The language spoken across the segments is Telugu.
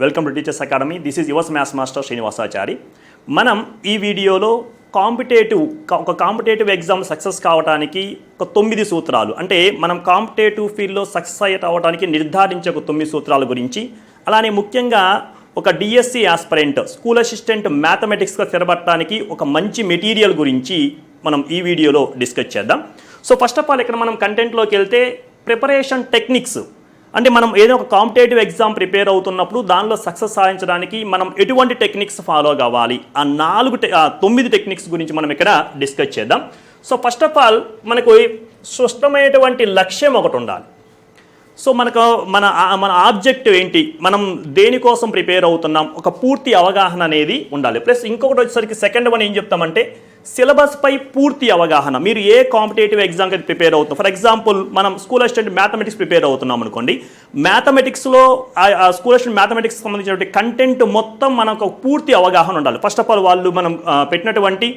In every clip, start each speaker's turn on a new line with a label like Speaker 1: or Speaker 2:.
Speaker 1: Welcome to teachers academy this is yours maths master Srinivasachari మనం ఈ వీడియోలో కాంపిటేటివ్ ఒక కాంపిటేటివ్ ఎగ్జామ్ సక్సెస్ కావడానికి ఒక తొమ్మిది సూత్రాలు. అంటే మనం కాంపిటేటివ్ ఫీల్డ్లో సక్సెస్ అవ్వడానికి నిర్ధారించే ఒక తొమ్మిది సూత్రాల గురించి. అలానే ముఖ్యంగా ఒక డిఎస్సి ఆస్పరెంట్ స్కూల్ అసిస్టెంట్ మ్యాథమెటిక్స్గా స్థిరపడటానికి ఒక మంచి మెటీరియల్ గురించి మనం ఈ వీడియోలో డిస్కస్ చేద్దాం. సో ఫస్ట్ ఆఫ్ ఆల్ ఇక్కడ మనం కంటెంట్లోకి వెళ్తే ప్రిపరేషన్ టెక్నిక్స్ అంటే మనం ఏదో ఒక కాంపిటేటివ్ ఎగ్జామ్ ప్రిపేర్ అవుతున్నప్పుడు దానిలో సక్సెస్ సాధించడానికి మనం ఎటువంటి టెక్నిక్స్ ఫాలో కావాలి? ఆ నాలుగు తొమ్మిది టెక్నిక్స్ గురించి మనం ఇక్కడ డిస్కస్ చేద్దాం. సో ఫస్ట్ ఆఫ్ ఆల్ మనకు స్పష్టమైనటువంటి లక్ష్యం ఒకటి ఉండాలి. సో మనకు మన మన ఆబ్జెక్టివ్ ఏంటి? మనం దేనికోసం ప్రిపేర్ అవుతున్నాం? ఒక పూర్తి అవగాహన అనేది ఉండాలి. ప్లస్ ఇంకొకటి వచ్చేసరికి సెకండ్ వన్ ఏం చెప్తామంటే సిలబస్పై పూర్తి అవగాహన. మీరు ఏ కాంపిటేటివ్ ఎగ్జామ్కి ప్రిపేర్ అవుతాం ఫర్ ఎగ్జాంపుల్ మనం స్కూల్ అసిస్టెంట్ మ్యాథమెటిక్స్ ప్రిపేర్ అవుతున్నాం అనుకోండి. మ్యాథమెటిక్స్లో స్కూల్ అసిస్టెంట్ మ్యాథమెటిక్స్ సంబంధించినటువంటి కంటెంట్ మొత్తం మనకు పూర్తి అవగాహన ఉండాలి. ఫస్ట్ ఆఫ్ ఆల్ వాళ్ళు మనం పెట్టినటువంటి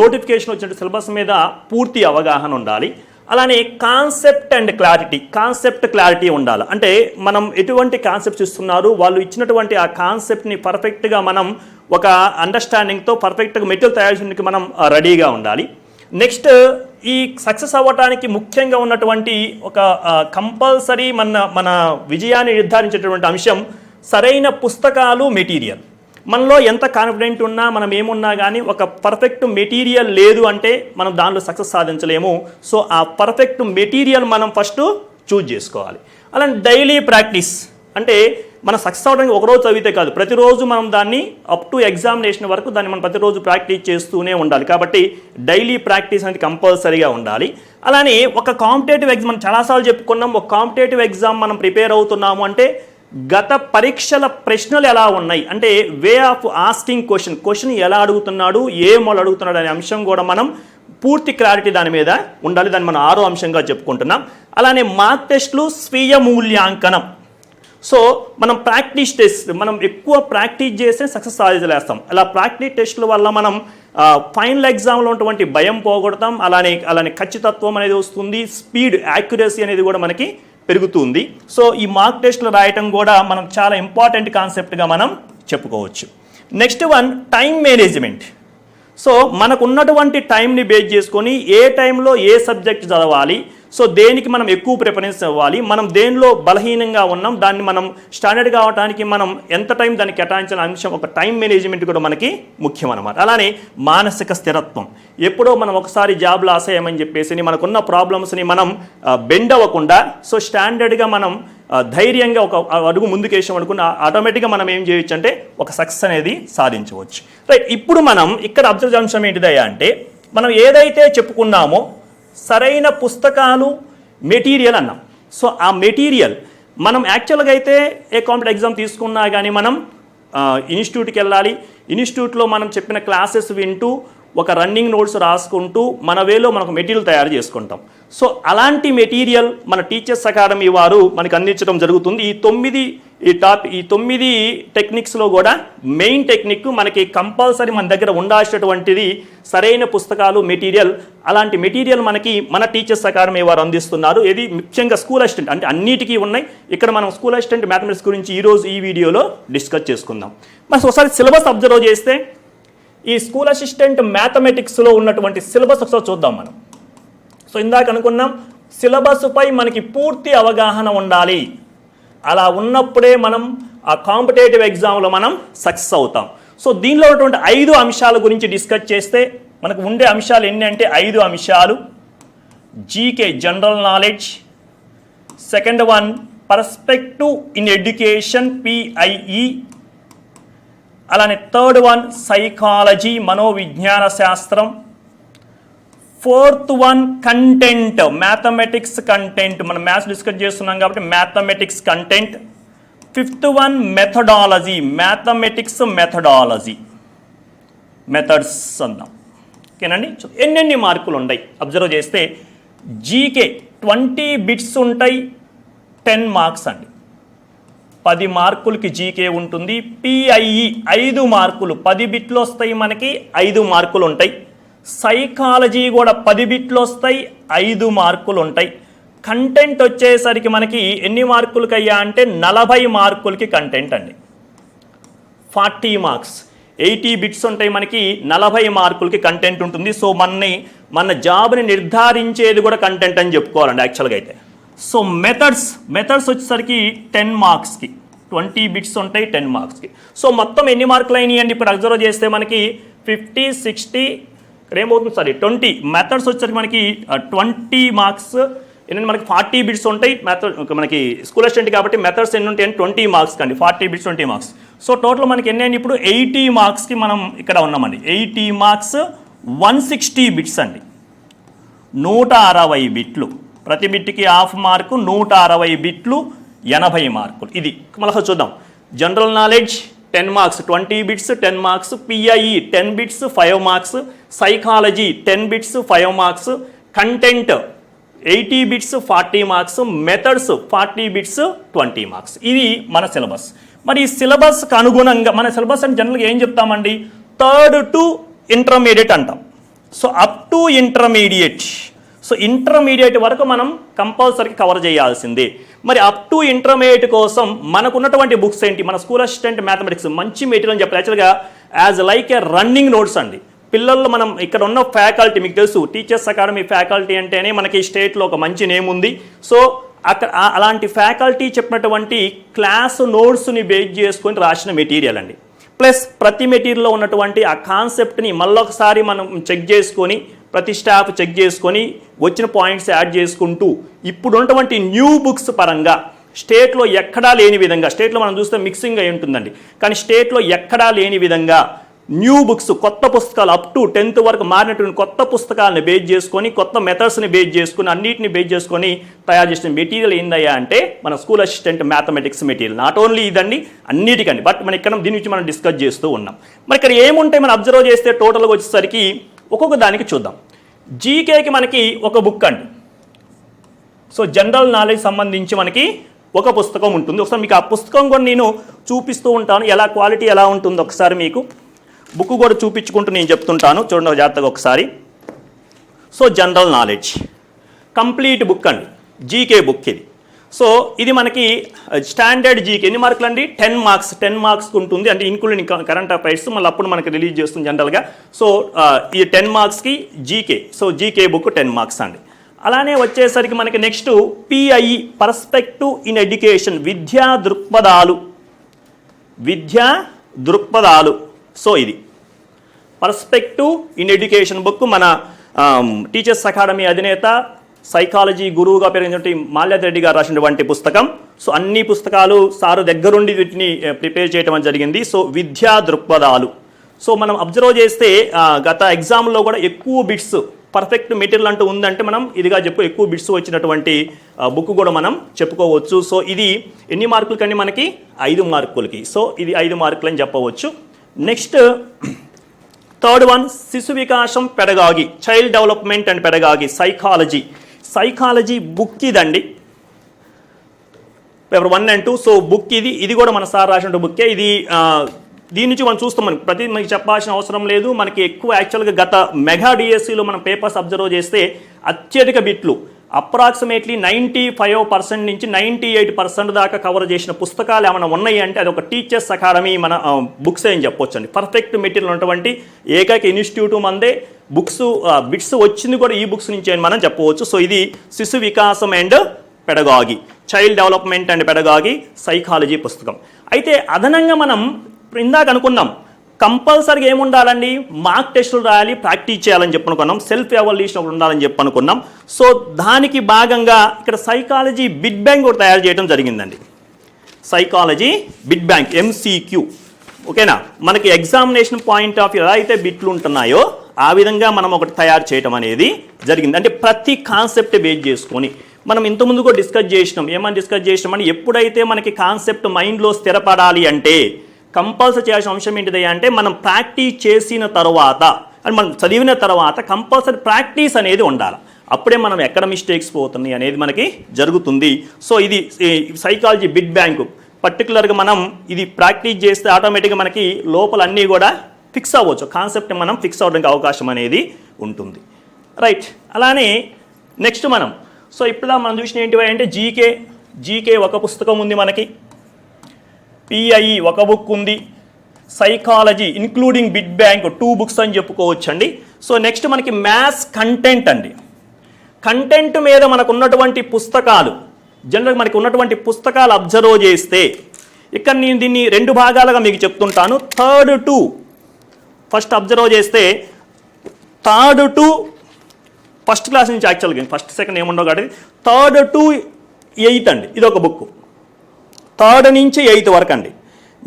Speaker 1: నోటిఫికేషన్ వచ్చినటువంటి సిలబస్ మీద పూర్తి అవగాహన ఉండాలి. అలానే concept and clarity concept clarity ఉండాలి. అంటే మనం ఎటువంటి కాన్సెప్ట్స్ ఇస్తున్నారు వాళ్ళు ఇచ్చినటువంటి ఆ కాన్సెప్ట్ని పర్ఫెక్ట్గా మనం ఒక అండర్స్టాండింగ్తో పర్ఫెక్ట్గా మెటీరియల్ తయారు చేయడానికి మనం రెడీగా ఉండాలి. నెక్స్ట్ ఈ సక్సెస్ అవ్వటానికి ముఖ్యంగా ఉన్నటువంటి ఒక కంపల్సరీ మన మన విజయాన్ని నిర్ధారించేటటువంటి అంశం సరైన పుస్తకాలు మెటీరియల్ మనలో ఎంత కాన్ఫిడెంట్ ఉన్నా మనం ఏమున్నా కానీ ఒక పర్ఫెక్ట్ మెటీరియల్ లేదు అంటే మనం దానిలో సక్సెస్ సాధించలేము. సో ఆ పర్ఫెక్ట్ మెటీరియల్ మనం ఫస్ట్ చూజ్ చేసుకోవాలి. అలానే డైలీ ప్రాక్టీస్ అంటే మన సక్సెస్ అవడానికి ఒకరోజు చదివితే కాదు ప్రతిరోజు మనం దాన్ని అప్ టు ఎగ్జామినేషన్ వరకు దాన్ని మనం ప్రతిరోజు ప్రాక్టీస్ చేస్తూనే ఉండాలి. కాబట్టి డైలీ ప్రాక్టీస్ అనేది కంపల్సరీగా ఉండాలి. అలానే ఒక కాంపిటేటివ్ ఎగ్జామ్ మనం చాలాసార్లు చెప్పుకున్నాం ఒక కాంపిటేటివ్ ఎగ్జామ్ మనం ప్రిపేర్ అవుతున్నాము అంటే గత పరీక్షల ప్రశ్నలు ఎలా ఉన్నాయి? అంటే way of asking question question ఎలా అడుగుతున్నాడు? ఏ మొదలు అడుగుతున్నాడు అనే అంశం కూడా మనం పూర్తి క్లారిటీ దాని మీద ఉండాలి. దాన్ని మనం ఆరో అంశంగా చెప్పుకుంటున్నాం. అలానే మార్క్ టెస్ట్లు స్వీయ మూల్యాంకనం. సో మనం ప్రాక్టీస్ టెస్ట్ మనం ఎక్కువ ప్రాక్టీస్ చేస్తే సక్సెస్ సాధించలేస్తాం అలా ప్రాక్టీస్ టెస్ట్ల వల్ల మనం ఫైనల్ ఎగ్జామ్లో ఉన్నటువంటి భయం పోగొడతాం. అలానే అలానే ఖచ్చితత్వం అనేది వస్తుంది. స్పీడ్ యాక్యురసీ అనేది కూడా మనకి పెరుగుతుంది. సో ఈ మార్క్ టెస్ట్లు రాయటం కూడా మనం చాలా ఇంపార్టెంట్ కాన్సెప్ట్గా మనం చెప్పుకోవచ్చు. Next one time management. So మనకున్నటువంటి టైంని బేస్ చేసుకొని ఏ టైంలో ఏ సబ్జెక్ట్ చదవాలి సో దేనికి మనం ఎక్కువ ప్రిఫరెన్స్ ఇవ్వాలి మనం దేనిలో బలహీనంగా ఉన్నాం దాన్ని మనం స్టాండర్డ్ కావడానికి మనం ఎంత టైం దానికి కేటాయించిన అంశం ఒక టైం మేనేజ్మెంట్ కూడా మనకి ముఖ్యం అనమాట అలానే మానసిక స్థిరత్వం. ఎప్పుడో మనం ఒకసారి జాబ్ లాస్ అయ్యామని చెప్పేసి మనకున్న ప్రాబ్లమ్స్ని మనం బెండ్ అవ్వకుండా సో స్టాండర్డ్గా మనం ధైర్యంగా ఒక అడుగు ముందుకేసాం అనుకున్న ఆటోమేటిక్గా మనం ఏం చేయొచ్చు అంటే ఒక సక్సెస్ అనేది సాధించవచ్చు. రైట్ ఇప్పుడు మనం ఇక్కడ అబ్జర్వ్ అంశం ఏంటిదయ్యా అంటే మనం ఏదైతే చెప్పుకున్నామో సరైన పుస్తకాలు మెటీరియల్ అన్నాం. సో ఆ మెటీరియల్ మనం యాక్చువల్గా అయితే ఏ కాంపిటేట్ ఎగ్జామ్ తీసుకున్నా కానీ మనం ఇన్స్టిట్యూట్కి వెళ్ళాలి. ఇన్స్టిట్యూట్లో మనం చెప్పిన క్లాసెస్ వింటూ ఒక రన్నింగ్ నోట్స్ రాసుకుంటూ మన వేలో మనకు మెటీరియల్ తయారు చేసుకుంటాం. సో అలాంటి మెటీరియల్ మన టీచర్స్ అకాడమీ వారు మనకు అందించడం జరుగుతుంది. ఈ తొమ్మిది ఈ టాప్ ఈ తొమ్మిది టెక్నిక్స్లో కూడా మెయిన్ టెక్నిక్ మనకి కంపల్సరీ మన దగ్గర ఉండాల్సినటువంటిది సరైన పుస్తకాలు మెటీరియల్ అలాంటి మెటీరియల్ మనకి మన టీచర్స్ అకాడమీ వారు అందిస్తున్నారు. ఇది ముఖ్యంగా స్కూల్ అసిస్టెంట్ అంటే అన్నిటికీ ఉన్నాయి. ఇక్కడ మనం స్కూల్ అసిస్టెంట్ మ్యాథమెటిక్స్ గురించి ఈరోజు ఈ వీడియోలో డిస్కస్ చేసుకుందాం. మరి ఒకసారి సిలబస్ అబ్జర్వ్ చేస్తే ఈ స్కూల్ అసిస్టెంట్ మ్యాథమెటిక్స్లో ఉన్నటువంటి సిలబస్ ఒకసారి చూద్దాం మనం. సో ఇందాక అనుకున్నాం సిలబస్పై మనకి పూర్తి అవగాహన ఉండాలి. అలా ఉన్నప్పుడే మనం ఆ కాంపిటేటివ్ ఎగ్జామ్లో మనం సక్సెస్ అవుతాం. సో దీనిలో ఉన్నటువంటి ఐదు అంశాల గురించి డిస్కస్ చేస్తే మనకు ఉండే అంశాలు ఎన్ని అంటే ఐదు అంశాలు. GK general knowledge second one perspective in education PIE అలానే థర్డ్ వన్ సైకాలజీ మనోవిజ్ఞాన శాస్త్రం. Fourth one content mathematics content మనం మ్యాథ్స్ డిస్కస్ చేస్తున్నాం కాబట్టి mathematics content fifth one methodology mathematics methodology methods అందాం. ఓకేనండి? సో ఎన్నెన్ని మార్కులు ఉన్నాయి అబ్జర్వ్ చేస్తే జీకే ట్వంటీ బిట్స్ ఉంటాయి టెన్ మార్క్స్ అండి. పది మార్కులకి జీకే ఉంటుంది. పిఐఈ ఐదు మార్కులు. పది బిట్లు వస్తాయి మనకి ఐదు మార్కులు ఉంటాయి. సైకాలజీ కూడా పది బిట్లు వస్తాయి ఐదు మార్కులు ఉంటాయి. కంటెంట్ వచ్చేసరికి మనకి ఎన్ని మార్కులకి అయ్యా అంటే నలభై మార్కులకి కంటెంట్ అండి. Forty marks. ఎయిటీ బిట్స్ ఉంటాయి మనకి నలభై మార్కులకి కంటెంట్ ఉంటుంది. సో మనని మన జాబ్ని నిర్ధారించేది కూడా కంటెంట్ అని చెప్పుకోవాలండి యాక్చువల్గా అయితే. సో మెథడ్స్ మెథడ్స్ వచ్చేసరికి టెన్ మార్క్స్కి ట్వంటీ బిట్స్ ఉంటాయి టెన్ మార్క్స్కి సో మొత్తం ఎన్ని మార్కులు అయినాయండి? ఇప్పుడు అబ్జర్వ్ చేస్తే మనకి ఫిఫ్టీ సిక్స్టీ ఇక్కడ ఏమవుతుంది? సారీ ట్వంటీ మెథడ్స్ వచ్చేసరికి మనకి ట్వంటీ మార్క్స్ ఏంటంటే మనకి ఫార్టీ బిట్స్ ఉంటాయి. మెథడ్ మనకి స్కూల్ అసిస్టెంట్ కాబట్టి మెథడ్స్ ఎన్ని ఉంటాయి ట్వంటీ మార్క్స్ కండి. Forty bits twenty marks so total మనకి ఎన్ని అండి ఇప్పుడు ఎయిటీ మార్క్స్కి మనం ఇక్కడ ఉన్నామండి. Eighty marks one sixty bits అండి. నూట అరవై బిట్లు ప్రతి బిట్కి హాఫ్ మార్కు నూట అరవై బిట్లు ఎనభై మార్కులు. ఇది మళ్ళీ చూద్దాం. General knowledge ten marks twenty bits ten marks PIE ten bits five marks psychology ten bits five marks content eighty bits forty marks methods forty bits twenty marks ఇది మన సిలబస్ మరి ఈ సిలబస్కి అనుగుణంగా మన సిలబస్ అంటే జనరల్గా ఏం చెప్తామండి? థర్డ్ టు ఇంటర్మీడియట్ అంటాం. So up to intermediate so intermediate వరకు మనం కంపల్సరీ కవర్ చేయాల్సిందే. మరి అప్ టు ఇంటర్మీడియట్ కోసం మనకున్నటువంటి బుక్స్ ఏంటి? మన స్కూల్ అసిస్టెంట్ మ్యాథమెటిక్స్ మంచి మెటీరియల్ అని చెప్పారు యాక్చువల్గా as like a running notes అండి. పిల్లలు మనం ఇక్కడ ఉన్న ఫ్యాకల్టీ మీకు తెలుసు టీచర్స్ అకాడమీ ఫ్యాకల్టీ అంటేనే మనకి స్టేట్లో ఒక మంచి నేమ్ ఉంది. సో అక్కడ అలాంటి ఫ్యాకల్టీ చెప్పినటువంటి క్లాస్ నోట్స్ని బేస్ చేసుకొని రాసిన మెటీరియల్ అండి. ప్లస్ ప్రతి మెటీరియల్లో ఉన్నటువంటి ఆ కాన్సెప్ట్ని మళ్ళొకసారి మనం చెక్ చేసుకొని ప్రతి స్టాఫ్ చెక్ చేసుకొని వచ్చిన పాయింట్స్ యాడ్ చేసుకుంటూ ఇప్పుడు ఉన్నటువంటి న్యూ బుక్స్ పరంగా స్టేట్లో ఎక్కడా లేని విధంగా స్టేట్లో మనం చూస్తే మిక్సింగ్ అయి ఉంటుందండి. కానీ స్టేట్లో ఎక్కడా లేని విధంగా న్యూ బుక్స్ కొత్త పుస్తకాలు అప్ టు టెన్త్ వరకు మారినటువంటి కొత్త పుస్తకాలను బేస్ చేసుకొని కొత్త మెథడ్స్ని బేస్ చేసుకొని అన్నిటిని బేస్ చేసుకొని తయారు చేసిన మెటీరియల్ ఏందయ్యా అంటే మన school assistant mathematics material not only ఇదండి అన్నిటికండి. బట్ మన ఇక్కడ దీని నుంచి మనం డిస్కస్ చేస్తూ ఉన్నాం. మరి ఇక్కడ ఏముంటాయి? మనం అబ్జర్వ్ చేస్తే టోటల్గా వచ్చేసరికి ఒక్కొక్క దానికి చూద్దాం. జీకేకి మనకి ఒక బుక్ అండి. సో జనరల్ నాలెడ్జ్ సంబంధించి మనకి ఒక పుస్తకం ఉంటుంది. ఒకసారి మీకు ఆ పుస్తకం కూడా నేను చూపిస్తూ ఉంటాను. ఎలా క్వాలిటీ ఎలా ఉంటుందో ఒకసారి మీకు. బుక్ కూడా చూపించుకుంటూ నేను చెప్తుంటాను. చూడండి జాగ్రత్తగా ఒకసారి. So general knowledge. Complete book అండి. జీకే బుక్ ఇది. సో ఇది మనకి స్టాండర్డ్ జీకే ఎన్ని మార్కులు అండి? టెన్ మార్క్స్ టెన్ మార్క్స్ ఉంటుంది. అంటే ఇన్క్లూడింగ్ కరెంట్ అఫైర్స్ మళ్ళీ అప్పుడు మనకి రిలీజ్ చేస్తుంది జనరల్గా సో ఈ టెన్ మార్క్స్కి GK so GK book ten marks అండి. అలానే వచ్చేసరికి మనకి next PI perspective in education విద్యా దృక్పథాలు. విద్యా దృక్పథాలు. సో ఇది. పర్స్పెక్టివ్ ఇన్ ఎడ్యుకేషన్ బుక్ మన టీచర్స్ అకాడమీ అధినేత సైకాలజీ గురువుగా పెరిగినటువంటి మాల్యాద్రి రెడ్డి గారు రాసినటువంటి పుస్తకం. సో అన్ని పుస్తకాలు సారు దగ్గరుండి వీటిని ప్రిపేర్ చేయడం జరిగింది. సో విద్యా దృక్పథాలు. సో మనం అబ్జర్వ్ చేస్తే గత ఎగ్జామ్లో కూడా ఎక్కువ బిట్స్ పర్ఫెక్ట్ మెటీరియల్ అంటూ ఉందంటే మనం ఇదిగా చెప్పు ఎక్కువ బిట్స్ వచ్చినటువంటి బుక్ కూడా మనం చెప్పుకోవచ్చు. సో ఇది ఎన్ని మార్కులకండి మనకి? ఐదు మార్కులకి. సో ఇది ఐదు మార్కులు అని చెప్పవచ్చు. నెక్స్ట్ థర్డ్ వన్ శిశు వికాసం pedagogy. Child development and pedagogy psychology. Psychology book ఇదండి. Paper one and two so book ఇది ఇది కూడా మన సార్ రాసిన బుక్కే ఇది దీని నుంచి మనం చూస్తాం మనకి. ప్రతి మనకి చెప్పాల్సిన అవసరం లేదు. మనకి ఎక్కువ యాక్చువల్గా గత మెగా డిఎస్సిలో మనం పేపర్స్ అబ్జర్వ్ చేస్తే అత్యధిక బిట్లు. అప్రాక్సిమేట్లీ నైంటీ ఫైవ్ పర్సెంట్ నుంచి నైంటీ ఎయిట్ పర్సెంట్ దాకా కవర్ చేసిన పుస్తకాలు ఏమైనా ఉన్నాయి అంటే అది ఒక టీచర్స్ అకాడమీ మన బుక్స్ అని చెప్పొచ్చండి. పర్ఫెక్ట్ మెటీరియల్ ఉన్నటువంటి ఏకైక ఇన్స్టిట్యూట్ మందే బుక్స్ బిట్స్ వచ్చింది కూడా ఈ బుక్స్ నుంచి అని మనం చెప్పవచ్చు. సో ఇది శిశు వికాసం and pedagogy child development and pedagogy psychology పుస్తకం. అయితే అదనంగా మనం ఇందాక అనుకున్నాం కంపల్సరీగా ఏముండాలండి? మార్క్ టెస్టులు రాయాలి ప్రాక్టీస్ చేయాలని చెప్పి అనుకున్నాం సెల్ఫ్ ఎవాల్యూషన్ ఒకటి ఉండాలని చెప్పి అనుకున్నాం సో దానికి భాగంగా ఇక్కడ సైకాలజీ బిడ్ బ్యాంక్ కూడా తయారు చేయడం జరిగిందండి. సైకాలజీ బిడ్ బ్యాంక్ ఎంసీక్యూ ఓకేనా? మనకి ఎగ్జామినేషన్ పాయింట్ ఆఫ్ వ్యూ ఎలా అయితే బిట్లు ఉంటున్నాయో ఆ విధంగా మనం ఒకటి తయారు చేయటం అనేది జరిగింది. అంటే ప్రతి కాన్సెప్ట్ బేస్ చేసుకొని మనం ఇంతకుముందు కూడా డిస్కస్ చేసినాం. ఏమని డిస్కస్ చేసినాం ఎప్పుడైతే మనకి కాన్సెప్ట్ మైండ్లో స్థిరపడాలి అంటే కంపల్సరీ చేయాల్సిన అంశం ఏంటిది అంటే మనం ప్రాక్టీస్ చేసిన తర్వాత అండ్ మనం చదివిన తర్వాత కంపల్సరీ ప్రాక్టీస్ అనేది ఉండాలి. అప్పుడే మనం ఎక్కడ మిస్టేక్స్ పోతున్నాయి అనేది మనకి జరుగుతుంది. సో ఇది సైకాలజీ బిడ్ బ్యాంకు. పర్టికులర్గా మనం ఇది ప్రాక్టీస్ చేస్తే ఆటోమేటిక్గా మనకి లోపల అన్నీ కూడా ఫిక్స్ అవ్వచ్చు. కాన్సెప్ట్ మనం ఫిక్స్ అవ్వడానికి అవకాశం అనేది ఉంటుంది. రైట్ అలానే నెక్స్ట్ మనం. సో ఇప్పుడు మనం చూసిన ఏంటివి అంటే జీకే జీకే ఒక పుస్తకం ఉంది మనకి. పిఐఈ ఒక బుక్ ఉంది. Psychology including bit bank two books అని చెప్పుకోవచ్చు అండి సో నెక్స్ట్ మనకి మ్యాథ్స్ కంటెంట్ అండి. కంటెంట్ మీద మనకు ఉన్నటువంటి పుస్తకాలు జనరల్ మనకి ఉన్నటువంటి పుస్తకాలు అబ్జర్వ్ చేస్తే ఇక్కడ నేను దీన్ని రెండు భాగాలుగా మీకు చెప్తుంటాను. థర్డ్ టు ఫస్ట్ అబ్జర్వ్ చేస్తే థర్డ్ టు ఫస్ట్ క్లాస్ నుంచి యాక్చువల్గా ఫస్ట్ సెకండ్ ఏముండవు కాబట్టి థర్డ్ టు ఎయిత్ అండి. ఇది ఒక బుక్ థర్డ్ నుంచి ఎయిత్ వరకు అండి.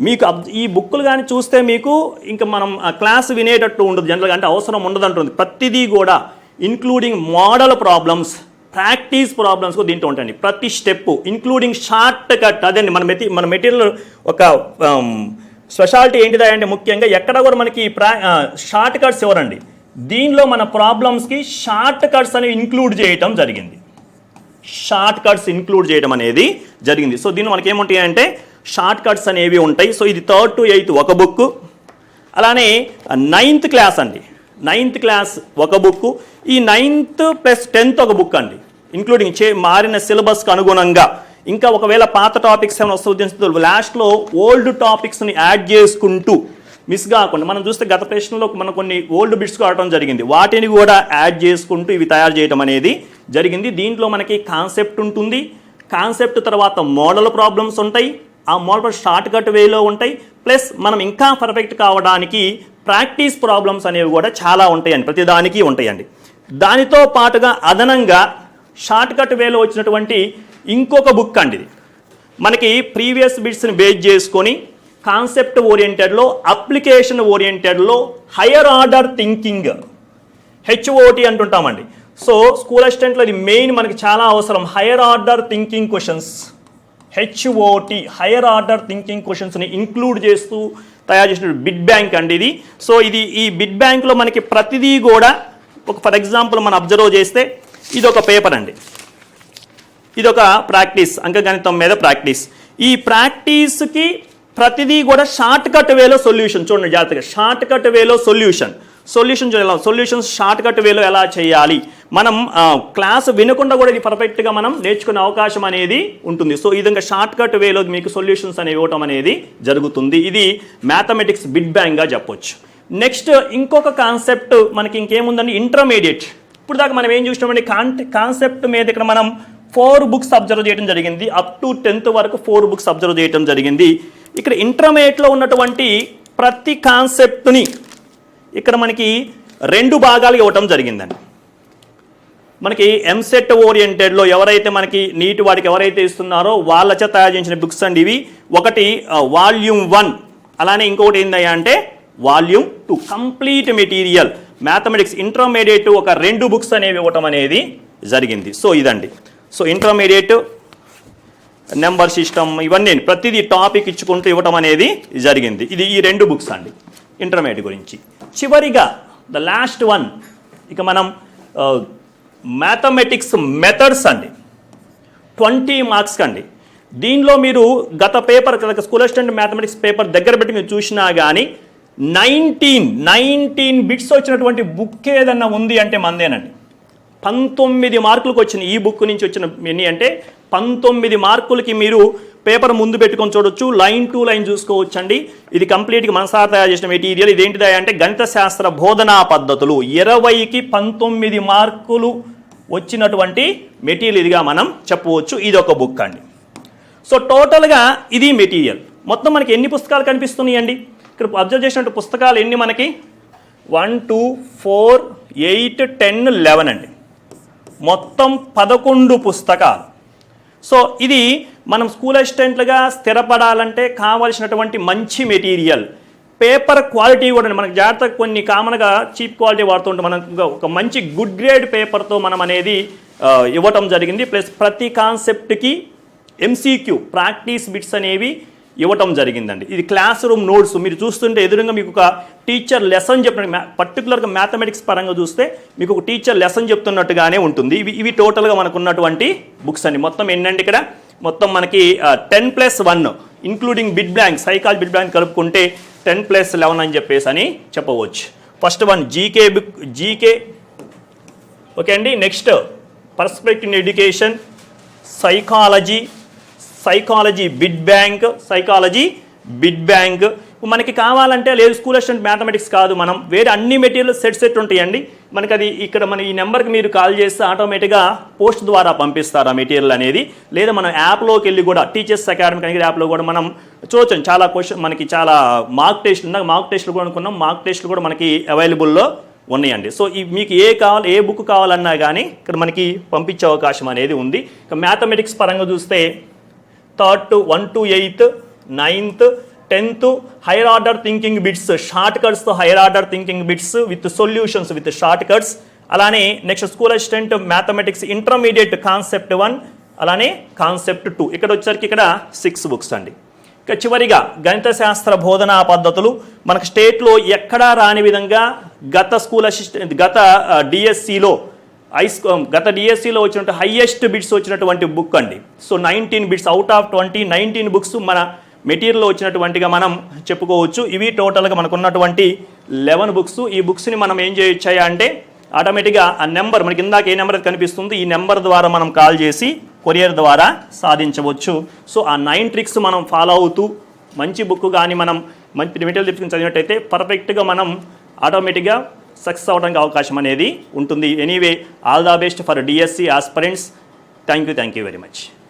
Speaker 1: మీకు అబ్- ఈ బుక్కులు కానీ చూస్తే మీకు ఇంకా మనం ఆ క్లాస్ వినేటట్టు ఉండదు. జనరల్గా అంటే అవసరం ఉండదు అంటుంది ప్రతిదీ కూడా including model problems practice problems కూడా దీంట్లో ఉంటాయండి. ప్రతి స్టెప్ ఇన్క్లూడింగ్ షార్ట్ కట్ అదండి మన మెటీ మన మెటీరియల్ ఒక um, స్పెషాలిటీ ఏంటిదా అంటే ముఖ్యంగా ఎక్కడ కూడా మనకి ప్రా షార్ట్ కట్స్ ఇవ్వరండి దీనిలో మన ప్రాబ్లమ్స్కి షార్ట్ కట్స్ అనేవి ఇంక్లూడ్ చేయటం జరిగింది. షార్ట్ కట్స్ ఇంక్లూడ్ చేయడం అనేది జరిగింది. సో దీనిలో మనకి ఏముంటాయి అంటే షార్ట్ కట్స్ అనేవి ఉంటాయి. సో ఇది థర్డ్ టు ఎయిత్ ఒక బుక్ అలానే నైన్త్ క్లాస్ అండి. నైన్త్ క్లాస్ ఒక బుక్ ఈ నైన్త్ ప్లస్ టెన్త్ ఒక బుక్ అండి ఇంక్లూడింగ్ చే మారిన సిలబస్కి అనుగుణంగా. ఇంకా ఒకవేళ పాత టాపిక్స్ ఏమైనా వస్తే ఉద్దేశంతో లాస్ట్లో ఓల్డ్ టాపిక్స్ని యాడ్ చేసుకుంటూ మిస్ కాకుండా మనం చూస్తే గత ప్రశ్నలో మనం కొన్ని ఓల్డ్ బిట్స్ కావడం జరిగింది. వాటిని కూడా యాడ్ చేసుకుంటూ ఇవి తయారు చేయడం అనేది జరిగింది. దీంట్లో మనకి కాన్సెప్ట్ ఉంటుంది. కాన్సెప్ట్ తర్వాత మోడల్ ప్రాబ్లమ్స్ ఉంటాయి. ఆ మోడల్ షార్ట్ కట్ వేలో ఉంటాయి. ప్లస్ మనం ఇంకా పర్ఫెక్ట్ కావడానికి ప్రాక్టీస్ ప్రాబ్లమ్స్ అనేవి కూడా చాలా ఉంటాయండి. ప్రతిదానికి ఉంటాయండి. దానితో పాటుగా అదనంగా షార్ట్ కట్ వేలో వచ్చినటువంటి ఇంకొక బుక్ అండి ఇది. మనకి ప్రీవియస్ బిట్స్ని బేస్ చేసుకొని కాన్సెప్ట్ ఓరియంటెడ్లో అప్లికేషన్ ఓరియంటెడ్లో హయ్యర్ ఆర్డర్ థింకింగ్ హెచ్ఓటి అంటుంటామండి. సో స్కూల్ అసిస్టెంట్లో ఇది మెయిన్ మనకి చాలా అవసరం. Higher order thinking questions HOT higher order thinking క్వశ్చన్స్ని ఇంక్లూడ్ చేస్తూ తయారు చేసిన బిడ్ బ్యాంక్ అండి ఇది. సో ఇది ఈ బిడ్ బ్యాంక్లో మనకి ప్రతిదీ కూడా ఒక ఫర్ ఎగ్జాంపుల్ మనం అబ్జర్వ్ చేస్తే ఇది ఒక పేపర్ అండి. ఇది ఒక ప్రాక్టీస్ అంకగణితం మీద ప్రాక్టీస్. ఈ ప్రాక్టీస్కి ప్రతిదీ కూడా షార్ట్ కట్ వేలో సొల్యూషన్. చూడండి జాగ్రత్తగా షార్ట్ కట్ వేలో సొల్యూషన్. సొల్యూషన్ చూడాలి సొల్యూషన్స్ షార్ట్ కట్ వేలో ఎలా చేయాలి? మనం క్లాస్ వినకుండా కూడా ఇది పర్ఫెక్ట్గా మనం నేర్చుకునే అవకాశం అనేది ఉంటుంది. సో ఈ విధంగా షార్ట్ కట్ వేలో మీకు సొల్యూషన్స్ అనేవి ఇవ్వటం అనేది జరుగుతుంది. ఇది మ్యాథమెటిక్స్ బిడ్ బ్యాంగ్గా చెప్పొచ్చు. నెక్స్ట్ ఇంకొక కాన్సెప్ట్ మనకి ఇంకేముందండి? ఇంటర్మీడియట్. ఇప్పుడు దాకా మనం ఏం చూసినామండి? కాన్ కాన్సెప్ట్ మీద ఇక్కడ మనం ఫోర్ బుక్స్ అబ్జర్వ్ చేయడం జరిగింది. అప్ టు టెన్త్ వరకు ఫోర్ బుక్స్ అబ్జర్వ్ చేయడం జరిగింది. ఇక్కడ ఇంటర్మీడియట్లో ఉన్నటువంటి ప్రతి కాన్సెప్ట్ని ఇక్కడ మనకి రెండు భాగాలు ఇవ్వటం జరిగిందండి. మనకి ఎంసెట్ ఓరియంటెడ్లో ఎవరైతే మనకి నీటి వాడికి ఎవరైతే ఇస్తున్నారో వాళ్ళ చేత తయారు చేసిన బుక్స్ అండి ఇవి. ఒకటి వాల్యూమ్ వన్ అలానే ఇంకొకటి ఏందయ్యా అంటే volume two complete material mathematics intermediate ఒక రెండు బుక్స్ అనేవి ఇవ్వటం అనేది జరిగింది. సో ఇదండి. సో ఇంటర్మీడియట్ నెంబర్ సిస్టమ్ ఇవన్నీ ప్రతిదీ టాపిక్ ఇచ్చుకుంటూ ఇవ్వటం అనేది జరిగింది. ఇది ఈ రెండు బుక్స్ అండి ఇంటర్మీడియట్ గురించి. చివరిగా ద లాస్ట్ వన్ ఇక మనం మ్యాథమెటిక్స్ మెథడ్స్ అండి. ట్వంటీ మార్క్స్ అండి దీనిలో మీరు గత paper school assistant mathematics paper దగ్గర పెట్టి మీరు చూసినా కానీ నైన్టీన్ నైన్టీన్ బిట్స్ వచ్చినటువంటి బుక్ ఏదన్నా ఉంది అంటే మందేనండి. పంతొమ్మిది మార్కులకు వచ్చిన ఈ బుక్ నుంచి వచ్చిన ఎన్ని అంటే పంతొమ్మిది మార్కులకి మీరు పేపర్ ముందు పెట్టుకొని చూడొచ్చు లైన్ టు లైన్ చూసుకోవచ్చు అండి ఇది కంప్లీట్గా మనసారా తయారు చేసిన మెటీరియల్. ఇది ఏంటిదా అంటే గణిత శాస్త్ర బోధనా పద్ధతులు. ఇరవైకి పంతొమ్మిది మార్కులు వచ్చినటువంటి మెటీరియల్ ఇదిగా మనం చెప్పవచ్చు. ఇది ఒక బుక్ అండి. సో టోటల్గా ఇది మెటీరియల్. మొత్తం మనకి ఎన్ని పుస్తకాలు కనిపిస్తున్నాయండి? ఇక్కడ అబ్జర్వ్ చేసినట్టు పుస్తకాలు ఎన్ని మనకి? One two four eight ten eleven అండి. మొత్తం పదకొండు పుస్తకాలు. సో ఇది మనం స్కూల్ అసిస్టెంట్లుగా స్థిరపడాలంటే కావలసినటువంటి మంచి మెటీరియల్. పేపర్ క్వాలిటీ కూడా మనకు జాగ్రత్తగా కొన్ని కామన్గా చీప్ క్వాలిటీ వాడుతుంటే మనం ఒక మంచి గుడ్ గ్రేడ్ పేపర్తో మనం అనేది ఇవ్వటం జరిగింది. ప్లస్ ప్రతి కాన్సెప్ట్కి ఎంసీక్యూ ప్రాక్టీస్ బిట్స్ అనేవి ఇవ్వటం జరిగిందండి. ఇది క్లాస్ రూమ్ నోట్స్ మీరు చూస్తుంటే ఎదురుగా మీకు ఒక టీచర్ లెసన్ చెప్పిన పర్టికులర్గా మ్యాథమెటిక్స్ పరంగా చూస్తే మీకు ఒక టీచర్ లెసన్ చెప్తున్నట్టుగానే ఉంటుంది. ఇవి ఇవి టోటల్గా మనకు ఉన్నటువంటి బుక్స్ అండి. మొత్తం ఎన్నండి ఇక్కడ? మొత్తం మనకి ten plus one including bit bank psychology bit bank కలుపుకుంటే టెన్ ప్లస్ లెవెన్ అని చెప్పేసి అని చెప్పవచ్చు. First one GK book GK okay అండి. Next perspective education psychology psychology bit bank psychology bit bank మనకి కావాలంటే లేదు స్కూల్ అసిస్టెంట్ మ్యాథమెటిక్స్ కాదు మనం. వేరే అన్ని మెటీరియల్ సెట్ సెట్ ఉంటాయండి. మనకి అది ఇక్కడ మన ఈ నెంబర్కి మీరు కాల్ చేస్తే ఆటోమేటిక్గా పోస్ట్ ద్వారా పంపిస్తారు ఆ మెటీరియల్ అనేది. లేదా మనం యాప్లోకి వెళ్ళి కూడా టీచర్స్ అకాడమిక్ అనేది యాప్లో కూడా మనం చూడొచ్చు. చాలా క్వశ్చన్ మనకి చాలా మార్క్ టెస్ట్లు ఉన్నాయి మార్క్ టెస్ట్లు కూడా అనుకున్నాం. మార్క్ టెస్ట్లు కూడా మనకి అవైలబుల్లో ఉన్నాయండి. సో ఈ మీకు ఏ కావాలి ఏ బుక్ కావాలన్నా కానీ ఇక్కడ మనకి పంపించే అవకాశం అనేది ఉంది. ఇక మ్యాథమెటిక్స్ పరంగా చూస్తే third one to eighth ninth tenth higher order thinking bits short కట్స్తో higher order thinking bits with solutions with short cuts అలానే next school assistant mathematics intermediate concept one అలానే కాన్సెప్ట్ టూ ఇక్కడ వచ్చరికి ఇక్కడ సిక్స్ బుక్స్ అండి. ఇక చివరిగా గణిత శాస్త్ర బోధనా పద్ధతులు. మనకు స్టేట్లో ఎక్కడా రాని విధంగా గత స్కూల్ అసిస్టెంట్ గత డిఎస్సిలో ఐస్ um, గత డిఎస్సిలో వచ్చినట్టు హయ్యెస్ట్ బిట్స్ వచ్చినటువంటి బుక్ అండి. So nineteen bits out of twenty nineteen books మన మెటీరియల్లో వచ్చినటువంటిగా మనం చెప్పుకోవచ్చు. ఇవి టోటల్గా మనకు ఉన్నటువంటి లెవెన్ బుక్స్ ఈ బుక్స్ని మనం ఏం చేయొచ్చాయా అంటే ఆటోమేటిక్గా ఆ నెంబర్ మనకి ఇందాక ఏ నెంబర్ అయితే కనిపిస్తుంది ఈ నెంబర్ ద్వారా మనం కాల్ చేసి కొరియర్ ద్వారా సాధించవచ్చు. సో ఆ నైన్ ట్రిక్స్ మనం ఫాలో అవుతూ మంచి బుక్ కానీ మనం మంచి మెటీరియల్ తెచ్చుకుని చదివినట్టయితే పర్ఫెక్ట్గా మనం ఆటోమేటిక్గా సక్సెస్ అవడానికి అవకాశం అనేది ఉంటుంది. Anyway all the best for DSC aspirants thank you thank you very much